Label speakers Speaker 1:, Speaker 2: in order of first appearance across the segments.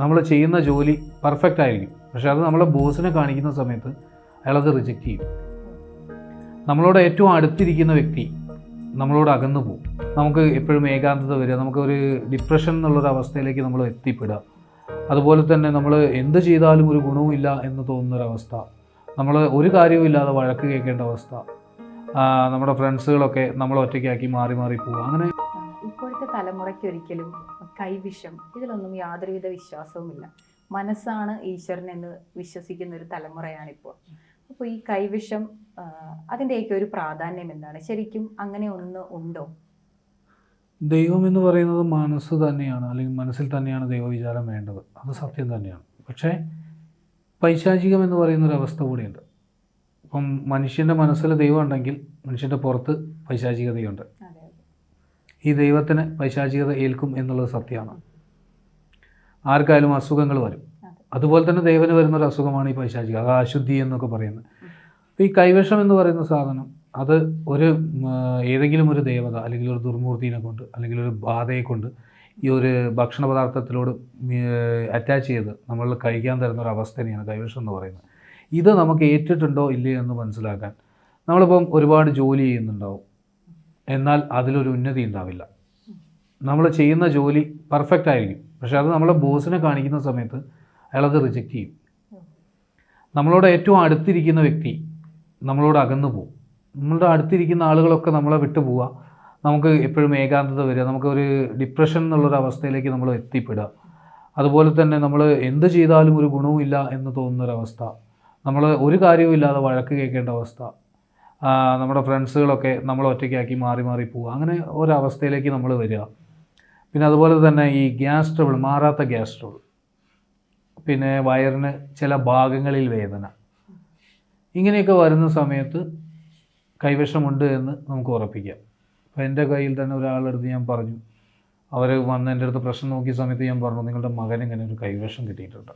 Speaker 1: നമ്മൾ ചെയ്യുന്ന ജോലി പെർഫെക്റ്റ് ആയിരിക്കും. പക്ഷെ അത് നമ്മളെ ബോസിനെ കാണിക്കുന്ന സമയത്ത് അയാളത് റിജക്റ്റ് ചെയ്യും. നമ്മളോട് ഏറ്റവും അടുത്തിരിക്കുന്ന വ്യക്തി നമ്മളോട് അകന്നു പോകും. നമുക്ക് എപ്പോഴും ഏകാന്തത വരിക നമുക്കൊരു ഡിപ്രഷൻ എന്നുള്ളൊരു അവസ്ഥയിലേക്ക് നമ്മൾ എത്തിപ്പെടുക. അതുപോലെ തന്നെ നമ്മൾ എന്ത് ചെയ്താലും ഒരു ഗുണവുമില്ല എന്ന് തോന്നുന്നൊരവസ്ഥ നമ്മൾ ഒരു കാര്യവും ഇല്ലാതെ വഴക്ക് കേൾക്കേണ്ട അവസ്ഥ. നമ്മുടെ ഫ്രണ്ട്സുകളൊക്കെ നമ്മൾ ഒറ്റയ്ക്കാക്കി മാറി മാറി പോവുക. അങ്ങനെ
Speaker 2: ഇപ്പോഴത്തെ തലമുറയ്ക്ക് ഒരിക്കലും കൈവിഷം. ഇതിലൊന്നും യാതൊരുവിധ വിശ്വാസവുമില്ല. മനസ്സാണ് ഈശ്വരൻ എന്ന് വിശ്വസിക്കുന്ന ഒരു തലമുറയാണിപ്പോൾ. അപ്പോൾ ഈ കൈവിഷം അതിന്റെയൊക്കെ ഒരു പ്രാധാന്യം എന്താണ്? ശരിക്കും അങ്ങനെ ഒന്ന് ഉണ്ടോ?
Speaker 1: ദൈവം എന്ന് പറയുന്നത് മനസ്സ് തന്നെയാണ് അല്ലെങ്കിൽ മനസ്സിൽ തന്നെയാണ് ദൈവവിചാരം വേണ്ടത്. അത് സത്യം തന്നെയാണ്. പക്ഷേ പൈശാചികം എന്ന് പറയുന്ന ഒരു അവസ്ഥ കൂടിയുണ്ട്. ഇപ്പം മനുഷ്യന്റെ മനസ്സിൽ ദൈവം ഉണ്ടെങ്കിൽ മനുഷ്യന്റെ പുറത്ത് പൈശാചികതയുണ്ട്. ഈ ദൈവത്തിന് പൈശാചികത ഏൽക്കും എന്നുള്ളത് സത്യമാണ്. ആർക്കായാലും അസുഖങ്ങൾ വരും. അതുപോലെ തന്നെ ദൈവന് വരുന്നൊരു അസുഖമാണ് ഈ പൈശാചിക അത് അശുദ്ധി എന്നൊക്കെ പറയുന്നത്. അപ്പോൾ ഈ കൈവിഷം എന്ന് പറയുന്ന സാധനം അത് ഒരു ഏതെങ്കിലും ഒരു ദേവത അല്ലെങ്കിൽ ഒരു ദുർമൂർത്തിനെ കൊണ്ട് അല്ലെങ്കിൽ ഒരു ബാധയെ കൊണ്ട് ഈ ഒരു ഭക്ഷണ പദാർത്ഥത്തിലോട് അറ്റാച്ച് ചെയ്ത് നമ്മൾ കഴിക്കാൻ തരുന്ന ഒരു അവസ്ഥയാണ് കൈവിഷം എന്ന് പറയുന്നത്. ഇത് നമുക്ക് ഏറ്റിട്ടുണ്ടോ ഇല്ലയോ എന്ന് മനസ്സിലാക്കാൻ നമ്മളിപ്പം ഒരുപാട് ജോലി ചെയ്യുന്നുണ്ടാവും. എന്നാൽ അതിലൊരു ഉന്നതി ഉണ്ടാവില്ല. നമ്മൾ ചെയ്യുന്ന ജോലി പെർഫെക്റ്റ് ആയിരിക്കും. പക്ഷേ അത് നമ്മളെ ബോസിനെ കാണിക്കുന്ന സമയത്ത് അയാളത് റിജക്റ്റ് ചെയ്യും. നമ്മളോട് ഏറ്റവും അടുത്തിരിക്കുന്ന വ്യക്തി നമ്മളോട് അകന്നു പോകും. നമ്മളുടെ അടുത്തിരിക്കുന്ന ആളുകളൊക്കെ നമ്മളെ വിട്ടു പോവുക. നമുക്ക് എപ്പോഴും ഏകാന്തത വരിക. നമുക്കൊരു ഡിപ്രഷൻ എന്നുള്ളൊരു അവസ്ഥയിലേക്ക് നമ്മൾ എത്തിപ്പെടുക. അതുപോലെ തന്നെ നമ്മൾ എന്ത് ചെയ്താലും ഒരു ഗുണവുമില്ല എന്ന് തോന്നുന്നൊരവസ്ഥ. നമ്മൾ ഒരു കാര്യവും ഇല്ലാതെ വഴക്ക് കേൾക്കേണ്ട അവസ്ഥ. നമ്മുടെ ഫ്രണ്ട്സുകളൊക്കെ നമ്മൾ ഒറ്റയ്ക്കാക്കി മാറി മാറി പോവുക. അങ്ങനെ ഒരവസ്ഥയിലേക്ക് നമ്മൾ വരിക. പിന്നെ അതുപോലെ തന്നെ ഈ ഗ്യാസ് ട്രബിൾ മാറാത്ത ഗ്യാസ് ട്രബിൾ. പിന്നെ വയറിന് ചില ഭാഗങ്ങളിൽ വേദന. ഇങ്ങനെയൊക്കെ വരുന്ന സമയത്ത് കൈവശമുണ്ട് എന്ന് നമുക്ക് ഉറപ്പിക്കാം. അപ്പോൾ എന്റെ കയ്യിൽ തന്നെ ഒരാളെടുത്ത് ഞാൻ പറഞ്ഞു. അവർ വന്ന് എന്റെ അടുത്ത് പ്രശ്നം നോക്കിയ സമയത്ത് ഞാൻ പറഞ്ഞു നിങ്ങളുടെ മകൻ ഇങ്ങനെ ഒരു കൈവശം കിട്ടിയിട്ടുണ്ട്.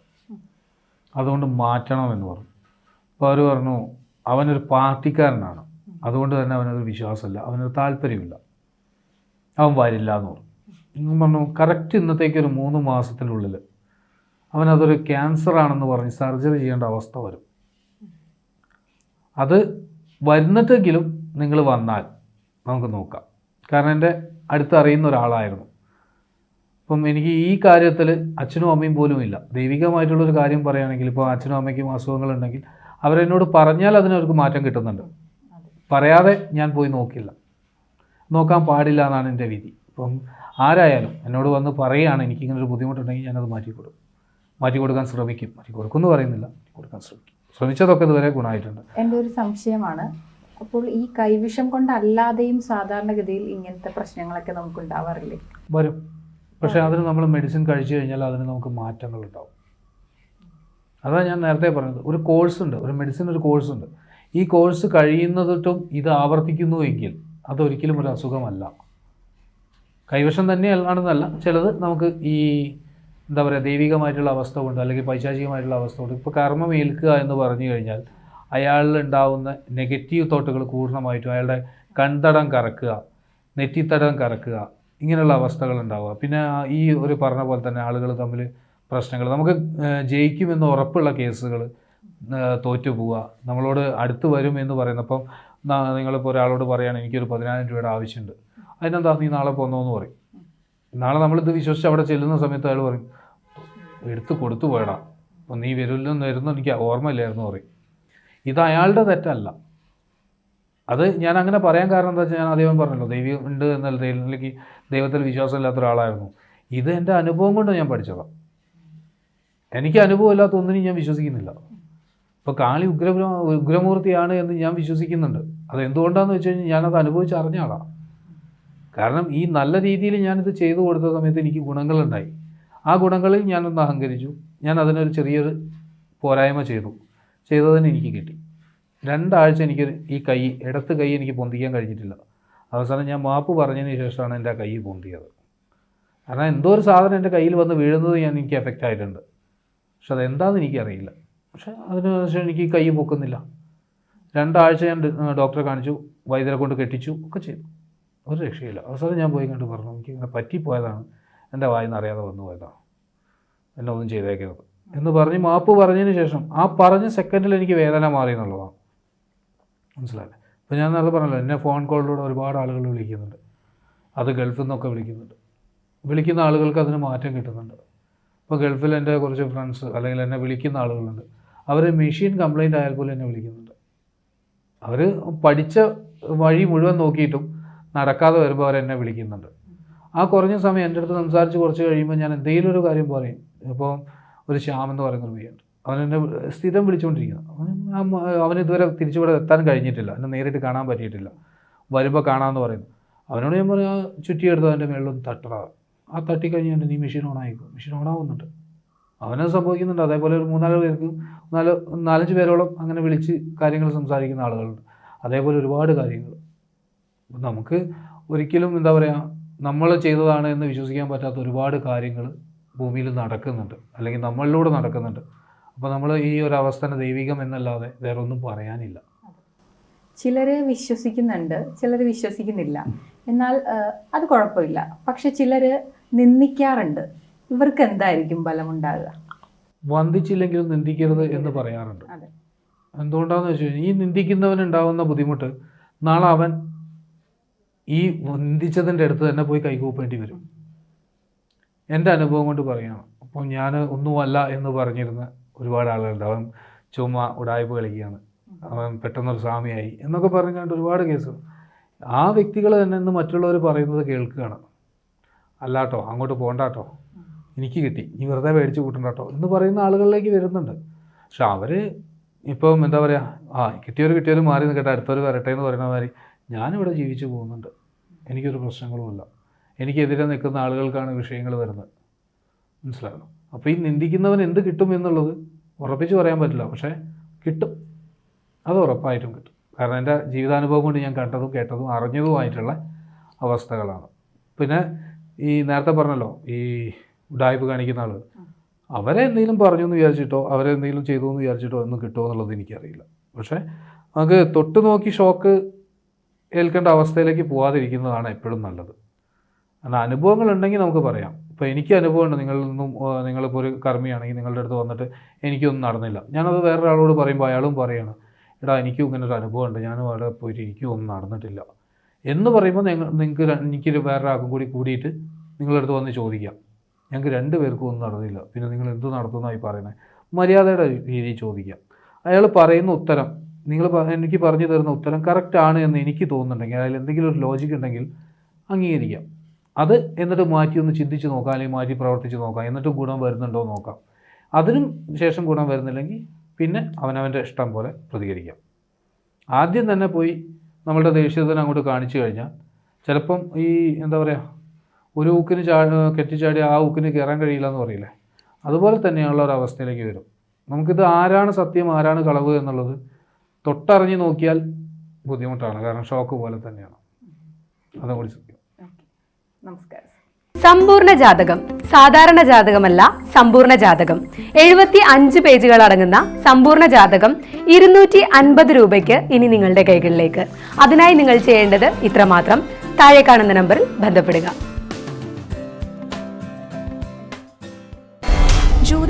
Speaker 1: അതുകൊണ്ട് മാറ്റണമെന്ന് പറഞ്ഞു. അപ്പോൾ അവർ പറഞ്ഞു അവനൊരു പാർട്ടിക്കാരനാണ്. അതുകൊണ്ട് തന്നെ അവനൊരു വിശ്വാസമില്ല. അവനൊരു താല്പര്യമില്ല അവൻ വരില്ല എന്ന് പറഞ്ഞു. പറഞ്ഞു കറക്റ്റ് ഇന്നത്തേക്ക് ഒരു മൂന്ന് മാസത്തിനുള്ളിൽ അവനതൊരു ക്യാൻസർ ആണെന്ന് പറഞ്ഞ് സർജറി ചെയ്യേണ്ട അവസ്ഥ വരും. അത് വരുന്നിട്ടെങ്കിലും നിങ്ങൾ വന്നാൽ നമുക്ക് നോക്കാം. കാരണം എന്റെ അടുത്തറിയുന്ന ഒരാളായിരുന്നു. അപ്പം എനിക്ക് ഈ കാര്യത്തിൽ അച്ഛനും അമ്മയും പോലും ഇല്ല ദൈവികമായിട്ടുള്ളൊരു കാര്യം പറയുകയാണെങ്കിൽ ഇപ്പോൾ അച്ഛനും അമ്മയ്ക്കും അസുഖങ്ങളുണ്ടെങ്കിൽ അവരെന്നോട് പറഞ്ഞാൽ അതിനവർക്ക് മാറ്റം കിട്ടുന്നുണ്ട്. പറയാതെ ഞാൻ പോയി നോക്കില്ല. നോക്കാൻ പാടില്ല എന്നാണ് എന്റെ വിധി. ഇപ്പം ആരായാലും എന്നോട് വന്ന് പറയുകയാണ് എനിക്കിങ്ങനെ ഒരു ബുദ്ധിമുട്ടുണ്ടെങ്കിൽ ഞാനത് മാറ്റി കൊടുക്കും മാറ്റി കൊടുക്കാൻ ശ്രമിക്കും. മാറ്റി കൊടുക്കുമെന്ന് പറയുന്നില്ല. മാറ്റി കൊടുക്കാൻ ശ്രമിക്കും. ശ്രമിച്ചതൊക്കെ ഇതുവരെ ഗുണമായിട്ടുണ്ട്.
Speaker 2: എന്റെ ഒരു സംശയമാണ്. അപ്പോൾ ഈ കൈവിഷം കൊണ്ടല്ലാതെയും സാധാരണഗതിയിൽ ഇങ്ങനത്തെ പ്രശ്നങ്ങളൊക്കെ നമുക്ക് ഉണ്ടാവാറില്ലേ
Speaker 1: വരും. പക്ഷേ അതിന് നമ്മൾ മെഡിസിൻ കഴിച്ചു കഴിഞ്ഞാൽ അതിന് നമുക്ക് മാറ്റങ്ങൾ ഉണ്ടാവും അതാണ് ഞാൻ നേരത്തെ പറഞ്ഞത്. ഒരു കോഴ്സ് ഉണ്ട്. ഒരു മെഡിസിൻ ഒരു കോഴ്സ് ഉണ്ട്. ഈ കോഴ്സ് കഴിയുന്നതിട്ടും ഇത് ആവർത്തിക്കുന്നുവെങ്കിൽ അതൊരിക്കലും ഒരു അസുഖമല്ല. കൈവശം തന്നെയാണെന്നല്ല. ചിലത് നമുക്ക് ഈ എന്താ പറയുക ദൈവികമായിട്ടുള്ള അവസ്ഥ കൊണ്ട് അല്ലെങ്കിൽ പൈശാചികമായിട്ടുള്ള അവസ്ഥ കൊണ്ട് ഇപ്പോൾ കർമ്മം ഏൽക്കുക എന്ന് പറഞ്ഞു കഴിഞ്ഞാൽ അയാളിൽ ഉണ്ടാവുന്ന നെഗറ്റീവ് തോട്ടുകൾ പൂർണമായിട്ടും അയാളുടെ കൺതടം കറക്കുക നെറ്റിത്തടം കറക്കുക ഇങ്ങനെയുള്ള അവസ്ഥകൾ ഉണ്ടാവുക. പിന്നെ ഈ ഒരു പറഞ്ഞ പോലെ തന്നെ ആളുകൾ തമ്മിൽ പ്രശ്നങ്ങൾ. നമുക്ക് ജയിക്കുമെന്ന് ഉറപ്പുള്ള കേസുകൾ തോറ്റു പോവുക നമ്മളോട് അടുത്ത് വരും എന്ന് പറയുന്നപ്പം നിങ്ങളിപ്പോൾ ഒരാളോട് പറയുകയാണ് എനിക്കൊരു പതിനായിരം രൂപയുടെ ആവശ്യമുണ്ട്. അതിനെന്താ നീ നാളെ പോന്നോ എന്ന് പറയും. നാളെ നമ്മളിത് വിശ്വസിച്ച് അവിടെ ചെല്ലുന്ന സമയത്ത് അയാൾ പറയും എടുത്ത് കൊടുത്തു പോയടാ. അപ്പം നീ വരില്ലെന്ന് വരുന്നു എനിക്ക് ഓർമ്മയില്ലായിരുന്നു പറയും. ഇത് അയാളുടെ തെറ്റല്ല. അത് ഞാൻ അങ്ങനെ പറയാൻ കാരണം എന്താ വെച്ചാൽ ഞാൻ അദ്ദേഹം പറഞ്ഞല്ലോ ദൈവം ഉണ്ട് എന്നല്ല അല്ലെങ്കിൽ ദൈവത്തിൽ വിശ്വാസമില്ലാത്ത ഒരാളായിരുന്നു. ഇത് എന്റെ അനുഭവം കൊണ്ട് ഞാൻ പഠിച്ചതാണ് എനിക്ക് അനുഭവം ഇല്ലാത്ത ഒന്നിനും ഞാൻ വിശ്വസിക്കുന്നില്ല. ഇപ്പോൾ കാളി ഉഗ്ര ഉഗ്രമൂർത്തിയാണ് എന്ന് ഞാൻ വിശ്വസിക്കുന്നുണ്ട്. അത് എന്തുകൊണ്ടാണെന്ന് വെച്ച് കഴിഞ്ഞാൽ ഞാനത് അനുഭവിച്ച് അറിഞ്ഞ ആളാണ് കാരണം ഈ നല്ല രീതിയിൽ ഞാനിത് ചെയ്തു കൊടുത്ത സമയത്ത് എനിക്ക് ഗുണങ്ങളുണ്ടായി. ആ ഗുണങ്ങളിൽ ഞാനൊന്ന് അഹങ്കരിച്ചു. ഞാൻ അതിനൊരു ചെറിയൊരു പോരായ്മ ചെയ്തു. ചെയ്തതിന് എനിക്ക് കിട്ടി. രണ്ടാഴ്ച എനിക്ക് ഈ കൈ ഇടത്ത് കൈ എനിക്ക് പൊന്തിക്കാൻ കഴിഞ്ഞിട്ടില്ല. അവസാനം ഞാൻ മാപ്പ് പറഞ്ഞതിന് ശേഷമാണ് എന്റെ ആ കൈ പൊന്തിയത്. കാരണം എന്തോ ഒരു സാധനം എന്റെ കയ്യിൽ വന്ന് വീഴുന്നത് ഞാൻ എനിക്ക് എഫക്റ്റ് ആയിട്ടുണ്ട്. പക്ഷെ അതെന്താണെന്ന് എനിക്കറിയില്ല. പക്ഷെ അതിന് ശേഷം എനിക്ക് കൈ പൊക്കുന്നില്ല. രണ്ടാഴ്ച ഞാൻ ഡോക്ടറെ കാണിച്ചു വൈദ്യരെ കൊണ്ട് കെട്ടിച്ചു ഒക്കെ ചെയ്തു. ഒരു രക്ഷയില്ല. അവസാനം ഞാൻ പോയി കണ്ട് പറഞ്ഞു എനിക്ക് ഇങ്ങനെ പറ്റിപ്പോയതാണ്. എന്റെ വായിന്ന് അറിയാതെ വന്നു പോയതാണ്. എന്നെ ഒന്നും ചെയ്തേക്കരുത്. എന്ന് പറഞ്ഞ് മാപ്പ് പറഞ്ഞതിന് ശേഷം ആ പറഞ്ഞ സെക്കൻഡിൽ എനിക്ക് വേദന മാറി എന്നുള്ളതാണ്. മനസ്സിലായില്ലേ? അപ്പോൾ ഞാൻ നേരത്തെ പറഞ്ഞല്ലോ എന്നെ ഫോൺ കോളിലൂടെ ഒരുപാട് ആളുകൾ വിളിക്കുന്നുണ്ട്. അത് ഗൾഫിൽ നിന്നൊക്കെ വിളിക്കുന്നുണ്ട്. വിളിക്കുന്ന ആളുകൾക്ക് അതിന് മാറ്റം കിട്ടുന്നുണ്ട്. ഇപ്പോൾ ഗൾഫിൽ എന്റെ കുറച്ച് ഫ്രണ്ട്സ് അല്ലെങ്കിൽ എന്നെ വിളിക്കുന്ന ആളുകളുണ്ട്. അവർ മെഷീൻ കംപ്ലൈന്റ് ആയാൽ പോലും എന്നെ വിളിക്കുന്നുണ്ട്. അവർ പഠിച്ച വഴി മുഴുവൻ നോക്കിയിട്ടും നടക്കാതെ വരുമ്പോൾ എന്നെ വിളിക്കുന്നുണ്ട്. ആ കുറഞ്ഞ സമയം എന്റെ അടുത്ത് സംസാരിച്ച് കുറച്ച് കഴിയുമ്പോൾ ഞാൻ എന്തെങ്കിലും ഒരു കാര്യം പറയും. ഇപ്പോൾ ഒരു ശ്യാം എന്ന് പറയുന്ന ഒരു പയ്യുണ്ട് അവൻ എന്നെ സ്ഥിരം വിളിച്ചുകൊണ്ടിരിക്കുന്നു അവൻ ഇതുവരെ തിരിച്ചിവിടെ എത്താൻ കഴിഞ്ഞിട്ടില്ല. എന്നെ നേരിട്ട് കാണാൻ പറ്റിയിട്ടില്ല. വരുമ്പോൾ കാണാമെന്ന് പറയുന്നു. അവനോട് ഞാൻ പറയാം ചുറ്റിയെടുത്ത് അവന്റെ മേളിലൊന്ന് തട്ടറ ആ തട്ടി കഴിഞ്ഞാൽ നീ മെഷീൻ ഓൺ ആയിക്കോ. മെഷീൻ ഓൺ ആവുന്നുണ്ട്. അവനത് സംഭവിക്കുന്നുണ്ട്. അതേപോലെ ഒരു മൂന്നാൽ പേർക്ക് നാല് നാലഞ്ച് പേരോളം അങ്ങനെ വിളിച്ച് കാര്യങ്ങൾ സംസാരിക്കുന്ന ആളുകളുണ്ട്. അതേപോലെ ഒരുപാട് കാര്യങ്ങൾ. നമുക്ക് ഒരിക്കലും എന്താ പറയുക നമ്മൾ ചെയ്തതാണ് എന്ന് വിശ്വസിക്കാൻ പറ്റാത്ത ഒരുപാട് കാര്യങ്ങൾ ഭൂമിയിൽ നടക്കുന്നുണ്ട്. അല്ലെങ്കിൽ നമ്മളിലൂടെ നടക്കുന്നുണ്ട്. അപ്പോൾ നമ്മൾ ഈ ഒരു അവസ്ഥനെ ദൈവികം എന്നല്ലാതെ വേറെ ഒന്നും പറയാനില്ല.
Speaker 2: ചിലരെ വിശ്വസിക്കുന്നുണ്ട് ചിലർ വിശ്വസിക്കുന്നില്ല. എന്നാൽ അത് കുഴപ്പമില്ല. പക്ഷെ ചിലര് നിന്ദിക്കാറുണ്ട്. ഇവർക്ക് എന്തായിരിക്കും ഫലമുണ്ടാകുക
Speaker 1: വന്ദിച്ചില്ലെങ്കിലും നിന്ദിക്കരുത് എന്ന് പറയാറുണ്ട്. എന്തുകൊണ്ടാന്ന് വെച്ച് കഴിഞ്ഞാൽ ഈ നിന്ദിക്കുന്നവനുണ്ടാവുന്ന ബുദ്ധിമുട്ട് നാളെ അവൻ ഈ നിന്ദിച്ചതിന്റെ അടുത്ത് തന്നെ പോയി കൈകൂപ്പേണ്ടി വരും. എന്റെ അനുഭവം കൊണ്ട് പറയണം. അപ്പോൾ ഞാൻ ഒന്നുമല്ല എന്ന് പറഞ്ഞിരുന്ന ഒരുപാട് ആളുകളുണ്ട്. അവൻ ചുമ ഉടായ്പ കളിക്കുകയാണ്. അവൻ പെട്ടെന്നൊരു സ്വാമിയായി എന്നൊക്കെ പറഞ്ഞുകൊണ്ട് ഒരുപാട് കേസ് ആ വ്യക്തികൾ തന്നെ ഇന്ന് മറ്റുള്ളവർ പറയുന്നത് കേൾക്കുകയാണ്. അല്ലാട്ടോ അങ്ങോട്ട് പോകണ്ടാട്ടോ എനിക്ക് കിട്ടി. നീ വെറുതെ മേടിച്ച് കൂട്ടണ്ടാട്ടോ എന്ന് പറയുന്ന ആളുകളിലേക്ക് വരുന്നുണ്ട്. പക്ഷെ അവർ ഇപ്പം എന്താ പറയുക ആ കിട്ടിയവർ കിട്ടിയവർ മാറി നിൽക്കട്ടെ അടുത്തവർ വരട്ടെ എന്ന് പറയുന്ന മാതിരി ഞാനിവിടെ ജീവിച്ചു പോകുന്നുണ്ട്. എനിക്കൊരു പ്രശ്നങ്ങളുമില്ല. എനിക്കെതിരെ നിൽക്കുന്ന ആളുകൾക്കാണ് വിഷയങ്ങൾ വരുന്നത്. മനസ്സിലാകണം അപ്പോൾ ഈ നിന്ദിക്കുന്നവൻ എന്ത് കിട്ടും എന്നുള്ളത് ഉറപ്പിച്ച് പറയാൻ പറ്റില്ല. പക്ഷേ കിട്ടും. അത് ഉറപ്പായിട്ടും കിട്ടും. കാരണം എന്റെ ജീവിതാനുഭവം കൊണ്ട് ഞാൻ കണ്ടതും കേട്ടതും അറിഞ്ഞതുമായിട്ടുള്ള അവസ്ഥകളാണ്. പിന്നെ ഈ നേരത്തെ പറഞ്ഞല്ലോ ഈ ഉഡായ്പ് കാണിക്കുന്ന ആളുകൾ അവരെ എന്തെങ്കിലും പറഞ്ഞു എന്ന് വിചാരിച്ചിട്ടോ അവരെ എന്തെങ്കിലും ചെയ്തു എന്ന് വിചാരിച്ചിട്ടോ ഒന്നും കിട്ടുമോ എന്നുള്ളത് എനിക്കറിയില്ല. പക്ഷേ നമുക്ക് തൊട്ട് നോക്കി ഷോക്ക് ഏൽക്കേണ്ട അവസ്ഥയിലേക്ക് പോകാതിരിക്കുന്നതാണ് എപ്പോഴും നല്ലത്. കാരണം അനുഭവങ്ങൾ ഉണ്ടെങ്കിൽ നമുക്ക് പറയാം. ഇപ്പോൾ എനിക്ക് അനുഭവമുണ്ട് നിങ്ങളിൽ നിന്നും നിങ്ങളിപ്പോൾ ഒരു കർമ്മിയാണെങ്കിൽ നിങ്ങളുടെ അടുത്ത് വന്നിട്ട് എനിക്കൊന്നും നടന്നില്ല. ഞാനത് വേറൊരാളോട് പറയുമ്പോൾ അയാളും പറയാണ് എടാ എനിക്കും ഇങ്ങനെ ഒരു അനുഭവമുണ്ട്. ഞാനും അവിടെ പോയിട്ട് എനിക്കും ഒന്നും നടന്നിട്ടില്ല. എന്ന് പറയുമ്പോൾ നിങ്ങൾ നിങ്ങൾക്ക് എനിക്കൊരു എനിക്ക് വേറൊരാൾക്കും കൂടി കൂടിയിട്ട് നിങ്ങളുടെ അടുത്ത് വന്ന് ചോദിക്കാം. ഞങ്ങൾക്ക് രണ്ട് പേർക്കും ഒന്നും നടന്നില്ല. പിന്നെ നിങ്ങൾ എന്ത് നടത്തുന്നതായി പറയുന്നത് മര്യാദയുടെ രീതിയിൽ ചോദിക്കാം. അയാൾ പറയുന്ന ഉത്തരം നിങ്ങൾ എനിക്ക് പറഞ്ഞു തരുന്ന ഉത്തരം കറക്റ്റ് ആണ് എന്ന് എനിക്ക് തോന്നുന്നുണ്ടെങ്കിൽ അതിൽ എന്തെങ്കിലും ഒരു ലോജിക് ഉണ്ടെങ്കിൽ അംഗീകരിക്കാം. അത് എന്നിട്ട് മാറ്റി ഒന്ന് ചിന്തിച്ച് നോക്കാം അല്ലെങ്കിൽ മാറ്റി പ്രവർത്തിച്ച് നോക്കാം. എന്നിട്ട് ഗുണം വരുന്നുണ്ടോ നോക്കാം. അതിനും ശേഷം ഗുണം വരുന്നില്ലെങ്കിൽ പിന്നെ അവനവന്റെ ഇഷ്ടം പോലെ പ്രതികരിക്കാം. ആദ്യം തന്നെ പോയി നമ്മളുടെ ദേഷ്യത്തിന് അങ്ങോട്ട് കാണിച്ചു കഴിഞ്ഞാൽ ചിലപ്പം ഈ എന്താ പറയുക ഒരു ഊക്കിന് ചാ കെട്ടിച്ചാടി ആ ഊക്കിന് കയറാൻ കഴിയില്ല എന്ന് പറയില്ലേ? അതുപോലെ തന്നെയുള്ള ഒരു അവസ്ഥയിലേക്ക് വരും. നമുക്കിത് ആരാണ് സത്യം ആരാണ് കളവ് എന്നുള്ളത് തൊട്ടറിഞ്ഞ് നോക്കിയാൽ ബുദ്ധിമുട്ടാണ്. കാരണം ഷോക്ക് പോലെ തന്നെയാണ്. സത്യം.
Speaker 2: നമസ്കാരം
Speaker 3: സമ്പൂർണ ജാതകം സാധാരണ ജാതകമല്ല സമ്പൂർണ ജാതകം. എഴുപത്തി അഞ്ച് പേജുകൾ അടങ്ങുന്ന സമ്പൂർണ ജാതകം ഇരുന്നൂറ്റി അൻപത് രൂപയ്ക്ക് ഇനി നിങ്ങളുടെ കൈകളിലേക്ക്. അതിനായി നിങ്ങൾ ചെയ്യേണ്ടത് ഇത്രമാത്രം. താഴെ കാണുന്ന നമ്പറിൽ ബന്ധപ്പെടുക.